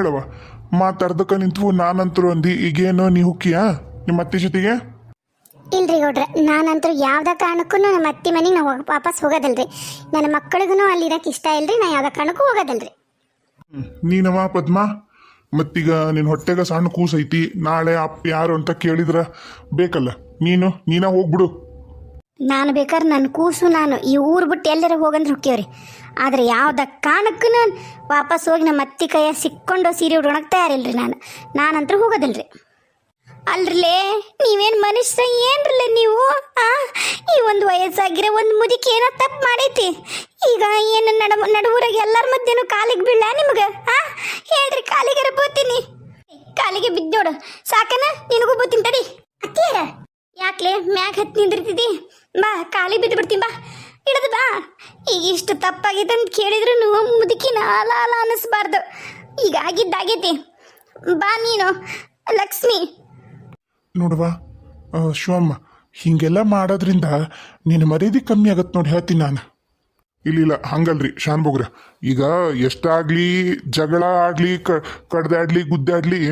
ಹೇಳವ. ಮಾತಾಡ್ದಕ್ಕ ನಿಂತು ನಾನಂತರು ಅಂದಿ ಈಗೇನು ನೀ ಹುಕ್ಕಿಯಾ ನಿಮ್ಮ ಅತ್ತೆ ಜೊತೆಗೆ? ಇಲ್ರಿ ಗೌಡ್ರ ನಾನಂತೂ ಯಾವ್ದ ಕಾರಣಕ್ಕೂ ನಮ್ಮ ಅತ್ತಿ ಮನೆಗೆ ನಾವು ವಾಪಸ್ ಹೋಗೋದಲ್ರಿ. ನನ್ನ ಮಕ್ಕಳಿಗೂ ಅಲ್ಲಿ ಇರಕ್ಕೆ ಇಷ್ಟ ಇಲ್ರಿ ನಾ ಯಾವ್ದ ಕಾರಣಕ್ಕೂ ಹೋಗೋದಲ್ರಿ. ನೀನವ ಪದ್ಮ? ಮತ್ತೀಗ ನಿನ್ನ ಹೊಟ್ಟೆಗ ಸಣ್ಣ ಕೂಸೈತಿ ನಾಳೆ ಅಪ್ಪ ಯಾರು ಅಂತ ಕೇಳಿದ್ರ ಬೇಕಲ್ಲ. ನೀನು ನೀನ ಹೋಗ್ಬಿಡು. ನಾನು ಬೇಕಾದ್ರೆ ನನ್ನ ಕೂಸು ನಾನು ಈ ಊರು ಬಿಟ್ಟು ಎಲ್ಲರ ಹೋಗಂದ್ರೆ ಹೊಕ್ಕೇವ್ರಿ ಆದ್ರೆ ಯಾವುದ ಕಾರಣಕ್ಕೂ ನಾನು ವಾಪಸ್ ಹೋಗಿ ನಮ್ಮ ಅತ್ತಿ ಕೈಯ ಸಿಕ್ಕೊಂಡು ಸೀರೆ ಉಡೋಣಕ್ಕೆ ತಯಾರಿಲ್ರಿ ನಾನು. ನಾನಂತರ ಹೋಗೋದಿಲ್ರಿ. ಅಲ್ರಲೇ, ನೀವೇನು ಮನುಷ್ಯ ಏನ್ರಲ್ಲ ನೀವು? ಆ, ಈ ಒಂದು ವಯಸ್ಸಾಗಿರೋ ಒಂದು ಮುದುಕಿ ಏನೋ ತಪ್ಪು ಮಾಡೈತಿ. ಈಗ ಏನು ನಡ, ನಡುವರಾಗಿ ಎಲ್ಲರ ಮಧ್ಯೆನೂ ಕಾಲಿಗೆ ಬೀಳ ನಿಮ್ಗೆ? ಆ, ಹೇಳ್ರಿ, ಕಾಲಿಗೆ ಬೋತೀನಿ ಕಾಲಿಗೆ ಬಿದ್ದೋಡು. ಸಾಕನ? ನಿನಗೂ ಬೋತೀನಿ ತಡಿ. ಅತ್ತಿಯರ, ಯಾಕ್ಲೆ ಮ್ಯಾಗ ಹತ್ತಿ ನಿಂದಿರ್ತಿದ್ದಿ ಬಾ, ಖಾಲಿ ಬಿದ್ದು ಬಿಡ್ತೀನಿ ಬಾ. ಹಿಡಿದು ಬಾ. ಈಗ ಇಷ್ಟು ತಪ್ಪಾಗೈತೆ ಅಂತ ಕೇಳಿದ್ರು ಮುದುಕಿನ ಅಲ ಅಲ ಅನ್ನಿಸ್ಬಾರ್ದು. ಈಗ ಆಗಿದ್ದಾಗೈತಿ. ಬಾ ನೀನು, ಲಕ್ಷ್ಮಿ. ನೋಡುವ ಶಿವಮ್ಮ, ಹಿಂಗೆಲ್ಲ ಮಾಡೋದ್ರಿಂದ ನಿನ್ನ ಮರ್ಯಾದೆ ಕಮ್ಮಿ ಆಗತ್ತೆ ನೋಡಿ ಹೇಳ್ತೀನಿ ನಾನು. ಇಲ್ಲಿಲ್ಲ ಹಂಗಲ್ರಿ ಶಾನ್ ಬೋಗ್ರ ಈಗ ಎಷ್ಟಾಗ್ಲಿ, ಜಗಳ ಆಗ್ಲಿ, ಕ, ಕಡ್ದಾಡ್ಲಿ, ಗುದ್ದಾಡ್ಲಿ,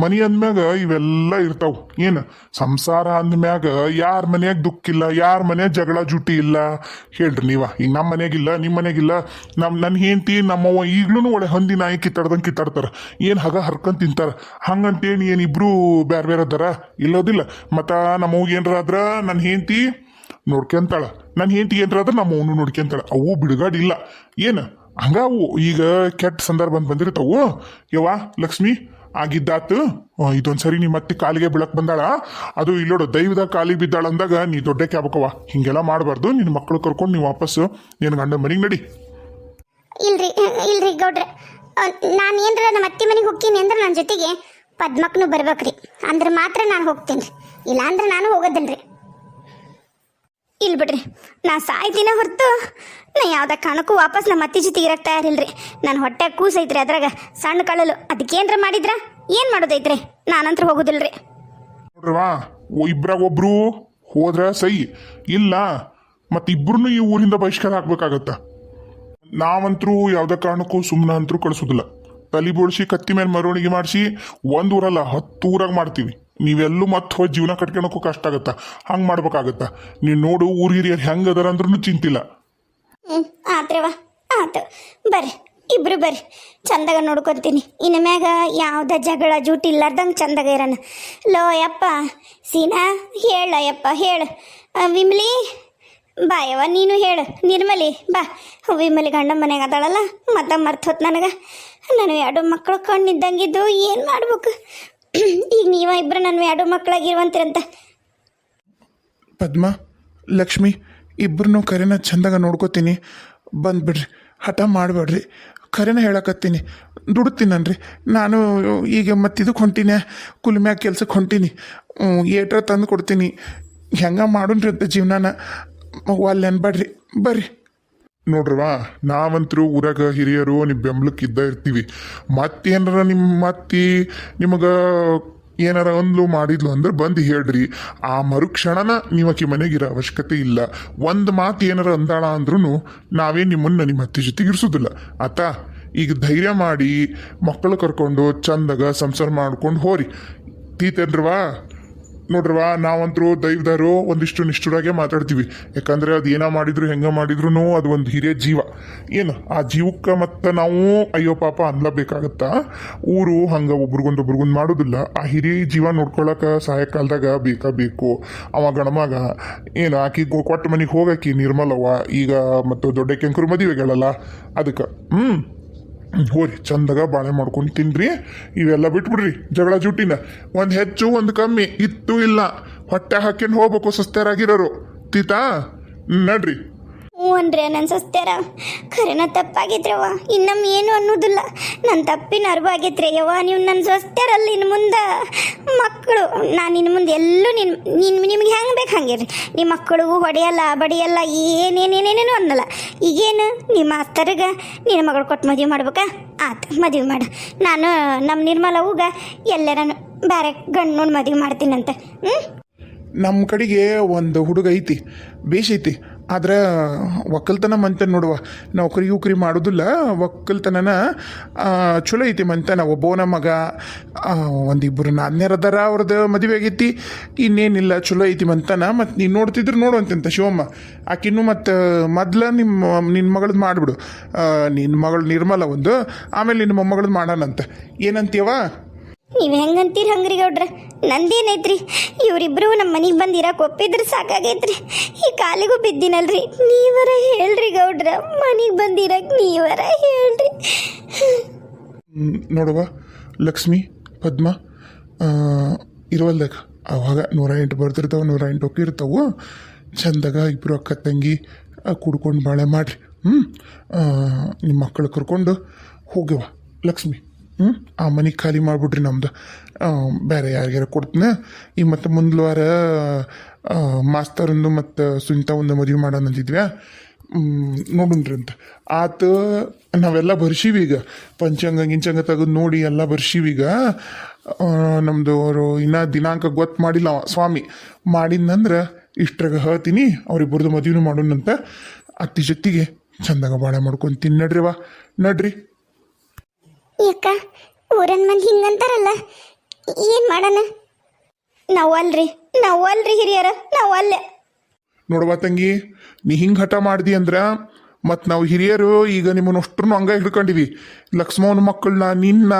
ಮನಿ ಅಂದ್ಮ್ಯಾಗ ಇವೆಲ್ಲ ಇರ್ತಾವ. ಏನು? ಸಂಸಾರ ಅಂದ್ಮ್ಯಾಗ ಯಾರ ಮನ್ಯಾಗ ದುಃಖ ಇಲ್ಲ ಯಾರ ಮನ್ಯಾಗ ಜಗಳ ಜುಟಿ ಇಲ್ಲ? ಹೇಳ್ರಿ ನೀವ. ಈಗ ನಮ್ಮ ಮನೆಯಾಗಿಲ್ಲ ನಿಮ್ಮ ಮನೆಯಾಗಿಲ್ಲ ನಮ್ಮ ನನ್ನ ಹೆಂಡತಿ, ನಮ್ಮವ್ವ ಈಗ್ಲೂ ಒಳ್ಳೆ ಹಂದಿ ನಾಯಿ ಕಿತ್ತಾಡ್ದಂಗೆ ಕಿತ್ತಾಡ್ತಾರ. ಏನು ಹಗ ಹರ್ಕೊಂಡ್ ತಿಂತಾರ? ಹಂಗಂತೇಳಿ ಏನು ಇಬ್ರು ಬೇರೆ ಬೇರೆ ಅದಾರ? ಇಲ್ಲೋದಿಲ್ಲ. ಮತ್ತ ನಮ್ಮವ್ಗ ಏನಾರ ಆದ್ರ ನನ್ನ ಹೆಂಡತಿ ನೋಡ್ಕೊಂತಾಳ. ನನ್ನ ಹೆಂಡತಿ ಏನ್ರಾದ್ರೆ ನಮ್ಮ ಅವನು ನೋಡ್ಕೊಂತಾಳ. ಅವು ಬಿಡುಗಾಡಿಲ್ಲ. ಏನು? ಹಂಗ ಅವು. ಈಗ ಕೆಟ್ಟ ಸಂದರ್ಭ ಅಂತ ಬಂದಿರ್ತಾವು. ಯವ್ವ, ಲಕ್ಷ್ಮಿ, ಆಗಿದ್ದಾತು. ಇದೊಂದು ಸರಿ ನಿಮ್ಮ ಮತ್ತೆ ಕಾಲಿಗೆ ಬೀಳಕ್ ಬಂದಾಳ. ಅದು ಇಲ್ಲೋಡು ದೈವದ ಕಾಲಿಗೆ ಬಿದ್ದಾಳ ಅಂದಾಗ ನೀ ದೊಡ್ಡ ಕ್ಯಾಬಕವ ಹಿಂಗೆಲ್ಲ ಮಾಡಬಾರ್ದು. ನಿನ್ನ ಮಕ್ಕಳು ಕರ್ಕೊಂಡು ನೀವು ವಾಪಸ್ ನಿನ್ನ ಗಂಡ ಮನೆಗೆ ನಡಿ. ಇಲ್ರಿ ಇಲ್ರಿ ಗೌಡ್ರೆ. ನಾನು ಏನ್ರ ನಮ್ಮ ಅತ್ತೆ ಮನೆಗೆ ಹೋಗ್ತೀನಿ ಅಂದ್ರೆ ನನ್ನ ಜೊತೆಗೆ ಪದ್ಮಕ್ನು ಬರ್ಬೇಕ್ರಿ. ಅಂದ್ರೆ ಮಾತ್ರ ನಾನು ಹೋಗ್ತೀನಿ ಇಲ್ಲಾಂದ್ರೆ ನಾನು ಹೋಗೋದಿಲ್ರಿ. ಇಲ್ಲ ಬಿಡ್ರಿ. ನಾ ಸಾಯ್ತಿನ ಹೊರತು ನಾ ಯಾವ್ದ ಕಾರಣಕ್ಕೂ ವಾಪಸ್ ನಮ್ಮ ಅತ್ತಿ ಜೊತೆ ಇರಕ್ಕೆ ತಯಾರಿಲ್ರಿ. ನನ್ನ ಹೊಟ್ಟೆ ಕೂಸೈತ್ರಿ ಅದ್ರಾಗ. ಸಣ್ಣ ಕಳಲು. ಅದಕ್ಕೇನ್ರ ಮಾಡಿದ್ರ? ಏನು ಮಾಡೋದೈತ್ರಿ? ನಾನಂತ್ರ ಹೋಗೋದಿಲ್ರಿ. ನೋಡ್ರವಾ ಇಬ್ರಾಗ ಒಬ್ರು ಹೋದ್ರ ಸೈ, ಇಲ್ಲ ಮತ್ತೆ ಇಬ್ರು ಈ ಊರಿಂದ ಬಹಿಷ್ಕಾರ ಹಾಕ್ಬೇಕಾಗತ್ತ ನಾವಂತರೂ ಯಾವ್ದ ಕಾರಣಕ್ಕೂ ಸುಮ್ಮನೆ ಅಂತರೂ ಕಳಿಸೋದಿಲ್ಲ. ತಲೆ ಬೋಳಿಸಿ, ಕತ್ತಿ ಮೇಲೆ ಮೆರವಣಿಗೆ ಮಾಡಿಸಿ, ಒಂದು ಊರಲ್ಲ, ಹತ್ತು ಊರಾಗ ಮಾಡ್ತೀವಿ. ನೀವೆಲ್ಲೂ ಮತ್ತೆ ಹೋಗಿ ಜೀವನ ಕಟ್ಕೊಳಕ್ಕೂ ಕಷ್ಟ ಆಗತ್ತ? ಹಂಗೆ ಮಾಡ್ಬೇಕಾಗತ್ತ? ನೀವು ನೋಡು ಊರ್ ಹಿರಿಯರು ಹೆಂಗ್ ಅದಾರ ಅಂದ್ರೂ ಚಿಂತಿಲ್ಲ. ಹ್ಞೂ ಆತು. ಬರ್ರಿ, ಇಬ್ರು ಬರ್ರಿ. ಚಂದಾಗ ನೋಡ್ಕೊತೀನಿ. ಇನ್ನು ಮ್ಯಾಗ ಯಾವ್ದ ಜಗಳ ಜೂಟಿ ಇಲ್ಲಾರ್ದಂಗೆ ಚಂದಾಗ ಇರೋಣ ಲೋ, ಯಪ್ಪ, ಸೀನಾ, ಹೇಳ, ಯಪ್ಪ, ಹೇಳು. ವಿಮಲಿ, ಬಾ ಯವ್ವ, ನೀನು ಹೇಳು. ನಿರ್ಮಲಿ, ಬಾ. ವಿಮಲಿ ಗಂಡ ಮನೆಗೆ ಅದಾಳಲ್ಲ, ಮತ್ತೆ ಮರ್ತು ಹೋತ್ ನನಗೆ. ನಾನು ಎರಡು ಮಕ್ಕಳು ಕಣ್ಣಿದ್ದಂಗಿದ್ದು ಏನು ಮಾಡ್ಬೇಕು? ಈಗ ನೀವ ಇಬ್ಬರು ನನ್ನ ಎರಡು ಮಕ್ಕಳಾಗಿರುವಂತೀರಂತ. ಪದ್ಮ, ಲಕ್ಷ್ಮಿ ಇಬ್ಬರನ್ನೂ ಕರೆನ ಚಂದಾಗ ನೋಡ್ಕೋತೀನಿ. ಬಂದ್ಬಿಡ್ರಿ ಹಠ ಮಾಡಬೇಡ್ರಿ. ಕರೆನ ಹೇಳಕತ್ತೀನಿ. ದುಡ್ತೀನನ್ರಿ ನಾನು ಈಗ ಮತ್ತೆ ಇದಕ್ಕೆ ಹೊಂಟೀನಿ ಕುಲ್ಮ್ಯಾಗ ಕೆಲ್ಸಕ್ಕೆ ಹೊಂಟೀನಿ. ಏಟ್ರ ತಂದು ಕೊಡ್ತೀನಿ. ಹೆಂಗ ಮಾಡೋಣ್ರಿ ಅಂತ ಜೀವನಾನ? ಅಲ್ಲಿ ಅನ್ಬೇಡ್ರಿ ಬರ್ರಿ. ನೋಡ್ರವಾ ನಾವಂತರೂ ಊರಾಗ ಹಿರಿಯರು ನಿಮ್ಮ ಬೆಂಬಲಕ್ಕೆ ಇದ್ದ ಇರ್ತೀವಿ. ಮತ್ತೇನಾರ ನಿಮ್ಮ ಮತ್ತಿ ನಿಮಗೆ ಏನಾರ ಅಂದ್ಲು ಮಾಡಿದ್ಲು ಅಂದ್ರೆ ಬಂದು ಹೇಳ್ರಿ. ಆ ಮರುಕ್ಷಣನ ನೀವು ಮನೆಗೆ ಮನೆಗಿರೋ ಅವಶ್ಯಕತೆ ಇಲ್ಲ. ಒಂದು ಮಾತು ಏನಾರ ಅಂದಾಳ ಅಂದ್ರೂ ನಾವೇ ನಿಮ್ಮನ್ನ ನಿಮ್ಮ ಅತ್ತಿ ಜೊತೆಗೆ ಇರಿಸೋದಿಲ್ಲ. ಆತ, ಈಗ ಧೈರ್ಯ ಮಾಡಿ ಮಕ್ಕಳು ಕರ್ಕೊಂಡು ಚಂದಾಗ ಸಂಸಾರ ಮಾಡ್ಕೊಂಡು ಹೋರಿ. ತೀತೇನ್ರವಾ ನೋಡ್ರವಾ ನಾವಂತರೂ ದೈವದಾರು ಒಂದಿಷ್ಟು ನಿಷ್ಠುರಾಗೆ ಮಾತಾಡ್ತೀವಿ. ಯಾಕಂದ್ರೆ ಅದು ಏನೋ ಮಾಡಿದ್ರು, ಹೆಂಗ ಮಾಡಿದ್ರು ಅದು ಒಂದು ಹಿರಿಯ ಜೀವ. ಏನು, ಆ ಜೀವಕ್ಕೆ ಮತ್ತೆ ನಾವು ಅಯ್ಯೋ ಪಾಪ ಅನ್ಲಬೇಕಾಗತ್ತಾ? ಊರು ಹಂಗ ಒಬ್ರಿಗೊಂದು ಒಬ್ರಿಗೊಂದು ಮಾಡೋದಿಲ್ಲ. ಆ ಹಿರಿಯ ಜೀವ ನೋಡ್ಕೊಳಕ್ಕೆ ಸಾಯಂಕಾಲದಾಗ ಬೇಕಾ ಬೇಕು. ಅವ ಗಣಮಗ, ಏನು, ಆಕಿ ಕೊಟ್ಟ ಮನೆಗೆ ಹೋಗಾಕಿ ನಿರ್ಮಲವ್ವ, ಈಗ ಮತ್ತು ದೊಡ್ಡ ಕೆಂಕರು ಮದುವೆಗಳಲ್ಲ ಅದಕ್ಕೆ ಹ್ಞೂ ಹೋರಿ ಚಂದಾಗ ಬಾಳೆ ಮಾಡ್ಕೊಂಡು ತಿನ್ರಿ. ಇವೆಲ್ಲ ಬಿಟ್ಬಿಡ್ರಿ, ಜಗಳ ಜುಟ್ಟಿನ ಒಂದು ಹೆಚ್ಚು, ಒಂದು ಕಮ್ಮಿ, ಇತ್ತು ಇಲ್ಲ. ಹೊಟ್ಟೆ ಹಾಕ್ಯಂಡು ಹೋಗ್ಬೇಕು ಸುಸ್ತಾರಾಗಿರೋರು ತೀತಾ? ನಡ್ರಿ. ಹ್ಞೂ ನನ್ನ ಸಸ್ತ್ಯಾರ ಖರೇನ ತಪ್ಪಾಗಿದ್ರವ ಇನ್ನಮ್ ಏನು ಅನ್ನೋದಿಲ್ಲ. ನನ್ನ ತಪ್ಪಿನ ಅರಿವು ಆಗೈತ್ರಿ ಯವ್ವ, ನೀವು ನನ್ನ ಸೊಸ್ತ್ಯಾರಲ್ಲ ಇನ್ನು ಮುಂದೆ ಮಕ್ಕಳು. ನಾನು ಇನ್ನು ಮುಂದೆ ಎಲ್ಲೂ ನಿನ್ ನಿನ್, ನಿಮ್ಗೆ ಹೆಂಗೆ ಬೇಕು ಹಂಗಿರಿ ನಿಮ್ಮ ಮಕ್ಕಳಿಗೂ ಹೊಡೆಯಲ್ಲ, ಬಡಿಯಲ್ಲ, ಏನೇನೇನೇನೇನು ಅನ್ನಲ್ಲ. ಈಗೇನು ನಿಮ್ಮ ಮಾಸ್ತರಿಗೆ ನಿನ್ನ ಮಗಳು ಕೊಟ್ಟು ಮದುವೆ ಮಾಡ್ಬೇಕಾ? ಆತು, ಮದುವೆ ಮಾಡು. ನಾನು ನಮ್ಮ ನಿರ್ಮಲವ್ಗ ಎಲ್ಲರ ಬೇರೆ ಗಂಡು ನೋಡಿ ಮದುವೆ ಮಾಡ್ತೀನಂತೆ. ಹ್ಞೂ ನಮ್ಮ ಕಡೆಗೆ ಒಂದು ಹುಡುಗ ಐತಿ, ಬೇಷ್ ಐತಿ. ಆದ್ರೆ ಒಕ್ಕಲ್ತನ ಮಂತೆ ನೋಡುವ. ನೌಕರಿ ಉಕ್ರಿ ಮಾಡೋದಿಲ್ಲ. ಒಕ್ಕಲ್ತನನ ಚಲೋ ಐತಿ ಮಂತನ ಒಬ್ಬವನ ಮಗ ಒಂದಿಬ್ಬರು ನಾದ್ನೇರ್ ಅದಾರ ಅವ್ರದ್ದು ಮದುವೆ ಆಗೈತಿ. ಇನ್ನೇನಿಲ್ಲ, ಚಲೋ ಐತಿ ಮಂತನ. ಮತ್ತು ನೀನು ನೋಡ್ತಿದ್ರು ನೋಡುವಂತಂತ ಶಿವಮ್ಮ. ಆಕಿನ್ನು ಮತ್ತು ಮೊದ್ಲು ನಿಮ್ಮ ನಿನ್ನ ಮಗಳದ್ದು ಮಾಡಿಬಿಡು. ನಿನ್ನ ಮಗಳು ನಿರ್ಮಲ ಒಂದು, ಆಮೇಲೆ ನಿನ್ನ ಮೊಮ್ಮಗಳದ್ದು ಮಾಡೋಣಂತ. ಏನಂತೀಯವ ನೀವು ಹೆಂಗಂತೀರಿ ಹಂಗ್ರಿ ಗೌಡ್ರ? ನಂದೇನೈತ್ರಿ? ಇವರಿಬ್ರು ನಮ್ಮ ಮನೆಗೆ ಬಂದು ಒಪ್ಪಿದ್ರೆ ಸಾಕಾಗೈತ್ರಿ. ಈ ಕಾಲಿಗೂ ಬಿದ್ದಿನಲ್ರಿ. ನೀವರ ಹೇಳ್ರಿ ಗೌಡ್ರ. ಮನೆಗೆ ಬಂದಿರಕ್ಕೆ ನೀವರ ಹೇಳ್ರಿ. ನೋಡುವ. ಲಕ್ಷ್ಮಿ, ಪದ್ಮ ಇರುವಲ್ದಾಗ ಅವಾಗ ನೂರ ಎಂಟು ಬರ್ತಿರ್ತಾವೆ, ನೂರ ಎಂಟು ಹೋಗಿರ್ತಾವು ಚಂದಾಗ ಇಬ್ಬರು ಅಕ್ಕ ತಂಗಿ ಕುಡ್ಕೊಂಡು ಬಾಳೆ ಮಾಡಿರಿ. ಹ್ಞೂ ನಿಮ್ಮ ಮಕ್ಕಳು ಕರ್ಕೊಂಡು ಹೋಗ್ಯವ. ಲಕ್ಷ್ಮಿ. ಹ್ಞೂ ಆ ಮನೆ ಖಾಲಿ ಮಾಡಿಬಿಡ್ರಿ ನಮ್ದು. ಬೇರೆ ಯಾರಿಗಾರ ಕೊಡ್ತೀನಿ? ಈ ಮತ್ತು ಮುಂದ್ಲ ವಾರ ಮಾಸ್ತರಂದು ಮತ್ತು ಸುನಿತಾ ಒಂದು ಮದುವೆ ಮಾಡೋಣ ಅಂತಿದ್ವ್ಯಾ ನೋಡುಣ್ರಿ ಅಂತ. ಆತ, ನಾವೆಲ್ಲ ಬರ್ಸೀವಿ ಈಗ. ಪಂಚಾಂಗ, ಗಿಂಚಂಗ ತೆಗೆದು ನೋಡಿ ಎಲ್ಲ ಬರ್ಸೀವಿ ಈಗ. ನಮ್ಮದು ಅವರು ಇನ್ನೂ ದಿನಾಂಕ ಗೊತ್ತು ಮಾಡಿಲ್ಲ ಸ್ವಾಮಿ. ಮಾಡಿದ್ನಂದ್ರೆ ಇಷ್ಟ್ರಾಗ ಹೇಳ್ತೀನಿ ಅವ್ರಿಬ್ಬರದು ಮದುವೆನೂ ಮಾಡೋಣಂತ. ಅತ್ತಿ ಜೊತೆಗೆ ಚಂದಾಗ ಬಾಳೆ ಮಾಡ್ಕೊಂತೀನಿ. ನಡ್ರಿ ವಾ. ನಡ್ರಿ. ಯಾಕ ಊರನ್ ಮಂದಿ ಹಿಂಗಂತಾರಲ್ಲ, ಏನು ಮಾಡೋಣ? ನಾವು ನಾವಲ್ರಿ ನಾವು ಅಲ್ರಿ ಹಿರಿಯರ, ನಾವು ಅಲ್ಲೇ. ನೋಡುವ ತಂಗಿ, ನೀ ಹಿಂಗೆ ಹಠ ಮಾಡ್ದಿ ಅಂದ್ರೆ ಮತ್ತು ನಾವು ಹಿರಿಯರು ಈಗ ನಿಮ್ಮನ್ನು ಅಷ್ಟ್ರೂ ಹಂಗ ಹಿಡ್ಕೊಂಡಿವಿ. ಲಕ್ಷ್ಮವನ ಮಕ್ಕಳನ್ನ ನಿನ್ನ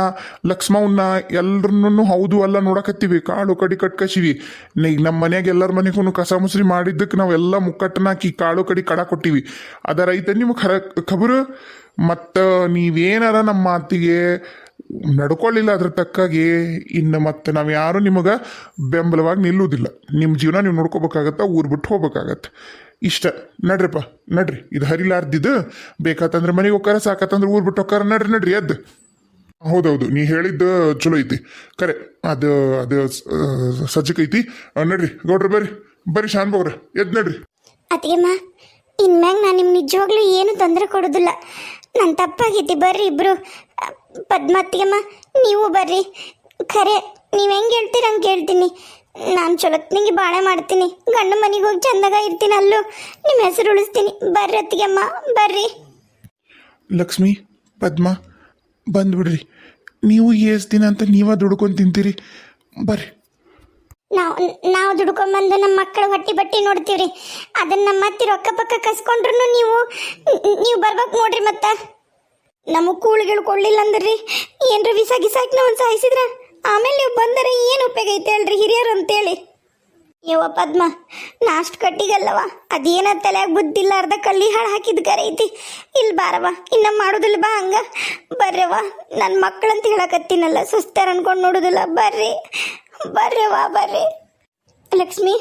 ಲಕ್ಷ್ಮವನ್ನ ಎಲ್ಲರನ್ನೂ ಹೌದು ಅಲ್ಲ ನೋಡಕತ್ತೀವಿ. ಕಾಳು ಕಡಿ ಕಟ್ಕಸಿವಿ ಈಗ ನಮ್ಮ ಮನೆಯಾಗ ಎಲ್ಲರ ಮನೆಗೂ ಕಸ ಮುಸ್ರಿ ಮಾಡಿದ್ದಕ್ಕೆ ನಾವೆಲ್ಲ ಮುಕ್ಕಟ್ಟನ ಹಾಕಿ ಕಾಳು ಕಡಿ ಕಡ ಕೊಟ್ಟಿವಿ. ಅದರ ಐತೆ ನಿಮ್ಗೆ ಖರ, ಖಬರು? ಮತ್ತು ನೀವೇನಾರ ನಮ್ಮ ಮಾತಿಗೆ ನಡ್ಕೊಳ್ಳಿಲ್ಲ ಅದ್ರ ತಕ್ಕಾಗಿ ಇನ್ನು ಮತ್ತೆ ನಾವು ಯಾರು ನಿಮಗೆ ಬೆಂಬಲವಾಗಿ ನಿಲ್ಲುವುದಿಲ್ಲ. ನಿಮ್ಮ ಜೀವನ ನೀವು ನೋಡ್ಕೋಬೇಕಾಗತ್ತೆ, ಊರು ಬಿಟ್ಟು ಹೋಗ್ಬೇಕಾಗತ್ತೆ. ಇಷ್ಟ. ನಡ್ರಿಪ್ಪ, ನಡ್ರಿ. ಇದು ಹರಿಲಾರ್ದಿದ್ದು. ಬೇಕಾತಂದ್ರೆ ಮನೆಗೆ ಹೋಗ್ಕಾರ ಸಾಕತ್ತಂದ್ರೆ ಊರು ಬಿಟ್ಟು ಹೋಗ್ಕಾರ. ನಡ್ರಿ ನಡ್ರಿ, ಎದ್ದು. ಹೌದೌದು, ನೀ ಹೇಳಿದ್ದು ಚಲೋ ಐತಿ. ಕರೆ, ಅದು ಅದು ಸಜ್ಜಕೈತಿ ನಡ್ರಿ, ಗೌಡ್ರಿ ಬರ್ರಿ. ಬರ್ರಿ ಶಾನ್ ಬೋಗ್ರ ಎದ್ದು ನಡ್ರಿ. ಅತ್ತಿಗೆಮ್ಮ ಇನ್ಮ್ಯಾಗ ನಾನು ನಿಮ್ಗೆ ನಿಜವಾಗ್ಲೂ ಏನು ತೊಂದರೆ ಕೊಡೋದಿಲ್ಲ. ನನ್ನ ತಪ್ಪಾಗೈತಿ ಬರ್ರಿ ಇಬ್ರು. ಪದ್ಮಾತಿಗೆಮ್ಮ ನೀವು ಬರ್ರಿ. ಖರೆ ನೀವು ಹೆಂಗೆ ಹೇಳ್ತೀರ ಹಂಗೆ ಕೇಳ್ತೀನಿ ನಾನು ಚೊಲತ್ನಿಗೆ ಬಾಳೆ ಮಾಡ್ತೀನಿ. ಗಂಡ ಮನೆಗೆ ಹೋಗಿ ಚಂದಾಗ ಇರ್ತೀನಿ ಅಲ್ಲೂ. ನಿಮ್ಮ ಹೆಸರು ಉಳಿಸ್ತೀನಿ. ಬರ್ರಿ ಅತ್ತಿಗೆಮ್ಮ ಬರ್ರಿ. ಲಕ್ಷ್ಮಿ ಪದ್ಮ ಬಂದ್ಬಿಡ್ರಿ ನೀವು ಎಷ್ಟು ದಿನ ಅಂತ ನೀವ ದುಡ್ಕೊಂಡು ತಿಂತೀರಿ. ಬರ್ರಿ. ನಾವು ನಾವು ದುಡ್ಕೊಂಬಂದು ನಮ್ಮ ಮಕ್ಕಳು ಹೊಟ್ಟಿ ಬಟ್ಟಿ ನೋಡ್ತೀವ್ರಿ. ಅದನ್ನ ನಮ್ಮ ಮತ್ತೆ ರೊಕ್ಕ ಪಕ್ಕ ಕಸ್ಕೊಂಡ್ರು ನೀವು. ನೀವು ಬರ್ಬೇಕು ನೋಡ್ರಿ ಮತ್ತೆ. ನಮಗೆ ಕೂಳಿಗಳು ಕೊಡ್ಲಿಲ್ಲ ಅಂದ್ರಿ ಏನ್ರ ವಿಸ ಗಿಸಾಕಿ ನಾವು ಸಾಯಿಸಿದ್ರ? ಆಮೇಲೆ ನೀವು ಬಂದರೆ ಏನು ಉಪಯೋಗ ಐತೆ ಹೇಳ್ರಿ ಹಿರಿಯರು ಅಂತೇಳಿ. ಯವ್ವ ಪದ್ಮ, ನಾಷ್ಟು ಕಟ್ಟಿಗಲ್ಲವ ಅದೇನ ತಲೆಯಾಗ ಬುದ್ಧಿಲ್ಲ ಅರ್ಧ ಕಲ್ಲಿ ಹಾಳು ಹಾಕಿದ ಕರೆ ಐತಿ. ಇಲ್ಲಿ ಬಾರವ ಇನ್ನ ಮಾಡೋದಿಲ್ಲ ಬಾ ಹಂಗ. ಬರ್ರವ ನನ್ನ ಮಕ್ಕಳಂತ ಹೇಳಕತ್ತೀನಲ್ಲ ಸುಸ್ತಾರ ಅನ್ಕೊಂಡು ನೋಡೋದಿಲ್ಲ. ಬರ್ರಿ ಬರ್ರವ ಬರ್ರಿ. ಲಕ್ಷ್ಮಿ,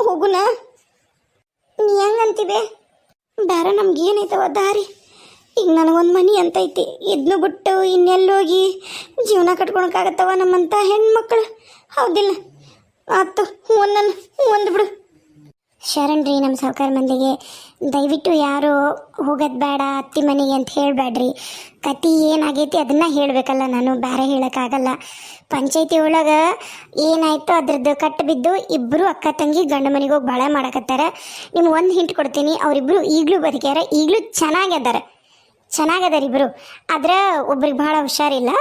ಹೋಗುನ? ನೀ ಹೆಂಗಂತಿವೆ ಬೇರೆ ನಮ್ಗೆ ಏನೈತವ ದಾರಿ? ಈಗ ನನಗೊಂದು ಮನಿ ಅಂತೈತಿ. ಇದನ್ನು ಬಿಟ್ಟು ಇನ್ನೆಲ್ಲೋಗಿ ಜೀವನ ಕಟ್ಕೊಳಕ್ಕಾಗತ್ತವ ನಮ್ಮಂಥ ಹೆಣ್ಮಕ್ಳು? ಹೌದಿಲ್ಲ. ಆತು ಹ್ಞೂ ನಾನು ಹ್ಞೂ ಬಿಡು. ಶರಣ್ರಿ ನಮ್ಮ ಸಾವುಕಾರ ಮಂದಿಗೆ. ದಯವಿಟ್ಟು ಯಾರು ಹೋಗೋದು ಬೇಡ, ಅತ್ತಿ ಮನೆಗೆ ಅಂತ ಹೇಳಬೇಡ್ರಿ ಕತಿ ಏನಾಗೈತಿ ಅದನ್ನ ಹೇಳಬೇಕಲ್ಲ ನಾನು ಬೇರೆ ಹೇಳೋಕ್ಕಾಗಲ್ಲ. ಪಂಚಾಯತಿ ಒಳಗೆ ಏನಾಯಿತು ಅದ್ರದ್ದು ಕಟ್ಟು ಬಿದ್ದು ಇಬ್ಬರು ಅಕ್ಕ ತಂಗಿ ಗಂಡ ಮನೆಗೆ ಹೋಗಿ ಭಾಳ ಮಾಡಕತ್ತಾರೆ. ನಿಮ್ಗೆ ಒಂದು ಹಿಂಟ್ ಕೊಡ್ತೀನಿ ಅವರಿಬ್ಬರು ಈಗಲೂ ಬದುಕ್ಯಾರ, ಈಗಲೂ ಚೆನ್ನಾಗದಾರ ಚೆನ್ನಾಗದಾರ ಇಬ್ಬರು ಆದ್ರೆ ಒಬ್ರಿಗೆ ಭಾಳ ಹುಷಾರಿಲ್ಲ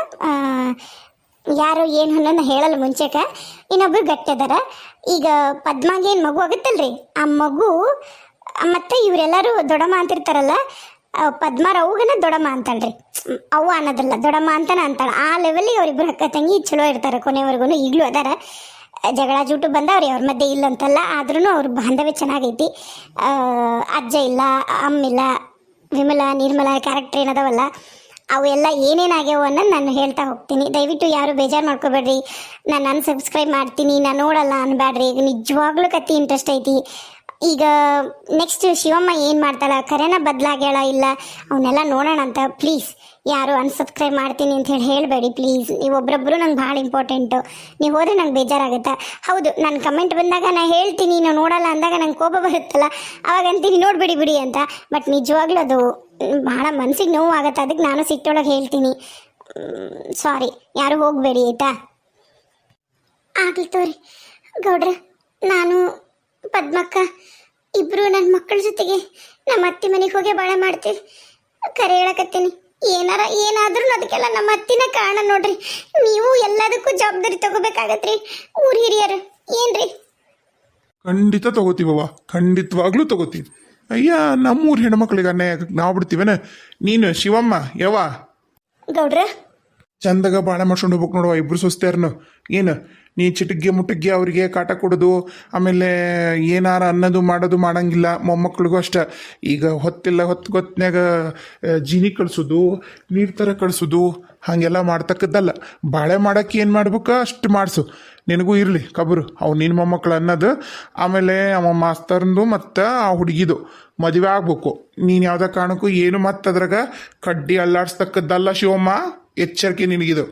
ಯಾರು ಏನು ಅನ್ನೋದು ಹೇಳಲ್ಲ ಮುಂಚೆಕ. ಇನ್ನೊಬ್ರು ಗಟ್ಟಿ ಅದಾರ. ಈಗ ಪದ್ಮಾಗೆ ಏನು ಮಗು ಆಗುತ್ತಲ್ರಿ? ಆ ಮಗು, ಮತ್ತೆ ಇವರೆಲ್ಲರೂ ದೊಡಮ್ಮ ಅಂತಿರ್ತಾರಲ್ಲ, ಆ ಪದ್ಮಾರ ಅವ್ಗನ ದೊಡಮ್ಮ ಅಂತಾಳ್ರಿ ಅವ ಅವ್ವ ಅನ್ನೋದಲ್ಲ ದೊಡಮ್ಮ ಅಂತಾನೆ ಅಂತಾಳ. ಆ ಲೆವೆಲಿಗೆ ಅವರಿಬ್ರು ಅಕ್ಕ ತಂಗಿ ಚಲೋ ಇರ್ತಾರೆ. ಕೊನೆವರೆಗೂ ಈಗಲೂ ಅದಾರ. ಜಗಳ ಜೂಟು ಬಂದವ್ರಿ, ಅವ್ರ ಮಧ್ಯೆ ಇಲ್ಲ ಅಂತಲ್ಲ. ಆದ್ರೂ ಅವ್ರ ಬಾಂಧವ್ಯ ಚೆನ್ನಾಗೈತಿ. ಅಜ್ಜ ಇಲ್ಲ ಅಮ್ಮಿಲ್ಲ ವಿಮಲ ನಿರ್ಮಲ ಕ್ಯಾರೆಕ್ಟರ್ ಏನದವಲ್ಲ, ಅವೆಲ್ಲ ಏನೇನಾಗ್ಯಾವ ಅನ್ನೋದು ನಾನು ಹೇಳ್ತಾ ಹೋಗ್ತೀನಿ. ದಯವಿಟ್ಟು ಯಾರು ಬೇಜಾರು ಮಾಡ್ಕೋಬೇಡ್ರಿ. ನಾನು ಅನ್ಸಬ್ಸ್ಕ್ರೈಬ್ ಮಾಡ್ತೀನಿ, ನಾನು ನೋಡಲ್ಲ ಅನ್ಬೇಡ್ರಿ ನಿಜವಾಗ್ಲೂ ಕತ್ತಿ ಇಂಟ್ರೆಸ್ಟ್ ಐತಿ. ಈಗ ನೆಕ್ಸ್ಟ್ ಶಿವಮ್ಮ ಏನು ಮಾಡ್ತಾಳ? ಕರೆನ ಬದಲಾಗ್ಯಾಳ ಇಲ್ಲ? ಅವನ್ನೆಲ್ಲ ನೋಡೋಣ ಅಂತ. ಪ್ಲೀಸ್ ಯಾರು ಅನ್ಸಬ್ಸ್ಕ್ರೈಬ್ ಮಾಡ್ತೀನಿ ಅಂತ ಹೇಳಿ ಹೇಳಬೇಡಿ ಪ್ಲೀಸ್ ನೀವು ಒಬ್ಬರೊಬ್ರು ನಂಗೆ ಭಾಳ ಇಂಪಾರ್ಟೆಂಟು ನೀವು ಹೋದ್ರೆ ನಂಗೆ ಬೇಜಾರಾಗುತ್ತಾ? ಹೌದು, ನಾನು ಕಮೆಂಟ್ ಬಂದಾಗ ನಾನು ಹೇಳ್ತೀನಿ, ನಾನು ನೋಡಲ್ಲ ಅಂದಾಗ ನಂಗೆ ಕೋಪ ಬರುತ್ತಲ್ಲ? ಅವಾಗ ಅಂತೀನಿ, ನೋಡ್ಬಿಡಿ ಬಿಡಿ ಅಂತ. ಬಟ್ ನಿಜವಾಗ್ಲೂ ಅದು ಭಾಳ ಮನ್ಸಿಗೆ ನೋವು ಆಗುತ್ತೆ ಅದಕ್ಕೆ ನಾನು ಸಿಟ್ಟೊಳಗೆ ಹೇಳ್ತೀನಿ. ಸಾರಿ ಯಾರು ಹೋಗಬೇಡಿ, ಆಯಿತಾ? ಆಗಲಿ ತೋರಿ. ಗೌಡ್ರ, ನಾನು ಪದ್ಮಕ್ಕ ಇಬ್ರು ನನ್ನ ಮಕ್ಕಳ ಜೊತೆಗೆ ನಮ್ಮ ಅತ್ತೆ ಮನೆಗೆ ಹೋಗಿ ಬಾಳೆ ಮಾಡ್ತೀವಿ. ಕರೆ ಹೇಳಕತ್ತೀನಿ. ಏನಾರ ಏನಾದ್ರೂ ಅದಕ್ಕೆಲ್ಲ ನಮ್ಮ ಅತ್ತಿನ ಕಾರಣ ನೋಡ್ರಿ. ನೀವು ಎಲ್ಲದಕ್ಕೂ ಜವಾಬ್ದಾರಿ ತಗೋಬೇಕಾಗತ್ರಿ. ಊರ್ ಹಿರಿಯರು ಏನ್ರಿ? ಖಂಡಿತ ತಗೋತೀವವ್ವ ಖಂಡಿತವಾಗ್ಲೂ ತಗೋತೀವಿ. ಅಯ್ಯ ನಮ್ಮೂರ್ ಹೆಣ್ಮಕ್ಳಿಗೆ ಅನ್ಯಾಯ ಆಗಕ್ಕೆ ನಾವು ಬಿಡ್ತೀವೇನ? ನೀನು ಶಿವಮ್ಮ ಯವ್ವ? ಗೌಡ್ರ? ಚಂದಗ ಬಾಳೆ ಮಾಡ್ಸ್ಕೊಂಡು ಹೋಗ್ಬೇಕು ನೋಡುವ ಇಬ್ರು ಸುಸ್ತಿಯಾರನು. ಏನು ನೀ ಚಿಟಗ್ಗೆ ಮುಟುಗ್ಗೆ ಅವರಿಗೆ ಕಾಟ ಕೊಡೋದು, ಆಮೇಲೆ ಏನಾರ ಅನ್ನೋದು ಮಾಡೋದು ಮಾಡಂಗಿಲ್ಲ ಮೊಮ್ಮಕ್ಕಳಿಗೂ ಅಷ್ಟ. ಈಗ ಹೊತ್ತಿಲ್ಲ ಹೊತ್ತು ಗೊತ್ತಿನಾಗ ಜೀನಿ ಕಳಿಸೋದು, ನೀರು ಥರ ಕಳಿಸೋದು, ಹಾಗೆಲ್ಲ ಮಾಡ್ತಕ್ಕದ್ದಲ್ಲ. ಬಾಳೆ ಮಾಡಕ್ಕೆ ಏನು ಮಾಡ್ಬೇಕು? ಅಷ್ಟು ಮಾಡಿಸು. ನಿನಗೂ ಇರಲಿ, ಕಬರು. ಅವು ನಿನ್ನ ಮೊಮ್ಮಕ್ಕಳು ಅನ್ನೋದು, ಆಮೇಲೆ ಅವ ಮಾಸ್ತರ್ದು ಮತ್ತು ಆ ಹುಡುಗಿದು. ಮದುವೆ ಆಗ್ಬೇಕು. ನೀನು ಯಾವುದೇ ಕಾರಣಕ್ಕೂ ಏನು ಮತ್ತೆ ಅದ್ರಾಗ ಕಡ್ಡಿ ಅಲ್ಲಾಡ್ಸ್ತಕ್ಕದ್ದಲ್ಲ ಶಿವಮ್ಮ, ಎಚ್ಚರಿಕೆ ನಿನಗಿದು.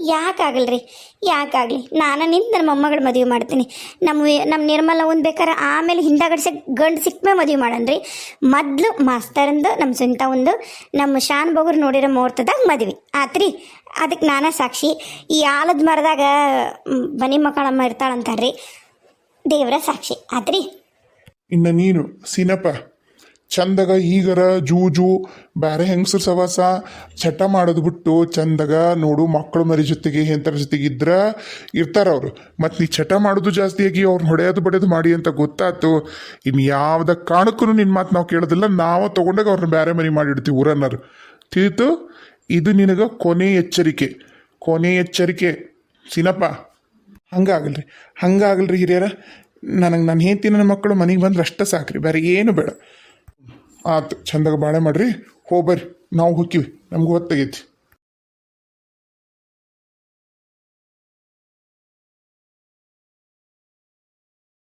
ಯಾಕಾಗಲ್ರಿ? ಯಾಕಾಗಲಿ? ನಾನು ನಿಂತು ನನ್ನ ಮೊಮ್ಮಗಳ ಮದುವೆ ಮಾಡ್ತೀನಿ. ನಮ್ಮ ನಮ್ಮ ನಿರ್ಮಲ ಒಂದು ಬೇಕಾರೆ ಆಮೇಲೆ ಹಿಂದಾಗಡೆ ಗಂಡು ಮೇಲೆ ಮದುವೆ ಮಾಡನ್ರಿ ಮೊದಲು ಮಾಸ್ತರಂದು ನಮ್ಮ ಸ್ವಂತ ಒಂದು ನಮ್ಮ ಶಾನ್ ಬಗುರು ನೋಡಿರೋ ಮುಹೂರ್ತದಾಗ ಮದುವೆ. ಆತ್ರಿ? ಅದಕ್ಕೆ ನಾನೇ ಸಾಕ್ಷಿ. ಈ ಆಲದ ಮರದಾಗ ಬನಿ ಮಕ್ಕಳಮ್ಮ ಇರ್ತಾಳಂತಾರ್ರಿ ದೇವರ ಸಾಕ್ಷಿ. ಆತ್ರಿ? ಇನ್ನು ನೀನು, ಸೀನಪ್ಪ. ಚಂದಗ ಈಗರ ಜೂಜು ಬೇರೆ ಹೆಂಗಸ್ರ ಸವಾಸ ಚಟ ಮಾಡೋದು ಬಿಟ್ಟು ಚಂದಗ ನೋಡು ಮಕ್ಕಳು ಮರಿ ಜೊತೆಗೆ ಹೆಂತರ ಜೊತೆಗೆ ಇದ್ರ ಇರ್ತಾರ ಅವರು. ಮತ್ತು ನೀ ಚಟ ಮಾಡೋದು ಜಾಸ್ತಿಯಾಗಿ ಅವ್ರನ್ನ ಹೊಡೆಯೋದು ಬಡಿಯೋದು ಮಾಡಿ ಅಂತ ಗೊತ್ತಾಯ್ತು ಇನ್ನು ಯಾವ್ದ ಕಾರಣಕ್ಕೂ ನಿನ್ನ ಮಾತು ನಾವು ಕೇಳೋದಿಲ್ಲ, ನಾವು ತಗೊಂಡಾಗ ಅವ್ರನ್ನ ಬೇರೆ ಮನೆ ಮಾಡಿಡ್ತೀವಿ ಊರನ್ನರು. ತಿಳಿತು? ಇದು ನಿನಗೆ ಕೊನೆ ಎಚ್ಚರಿಕೆ. ಕೊನೆ ಎಚ್ಚರಿಕೆ. ಸಿನಪ್ಪ. ಹಂಗಾಗಲ್ರಿ ಹಂಗಾಗಲ್ರಿ ಹಿರಿಯರ. ನನಗೆ ನಾನು ಹೇಳ್ತೀನಿ ನನ್ನ ಮಕ್ಕಳು ಮನೆಗೆ ಬಂದ್ರೆ ಅಷ್ಟೇ ಸಾಕ್ರಿ. ಬೇರೆ ಏನು ಬೇಡ. ಆತು ಚಂದಾಗ ಬಾಳೆ ಮಾಡ್ರಿ ಹೋಗ್ಬರ್ರಿ. ನಾವು ಹೊಕ್ಕಿವಿ. ನಮ್ಗೆ ಹೊತ್ತಾಗೈತಿ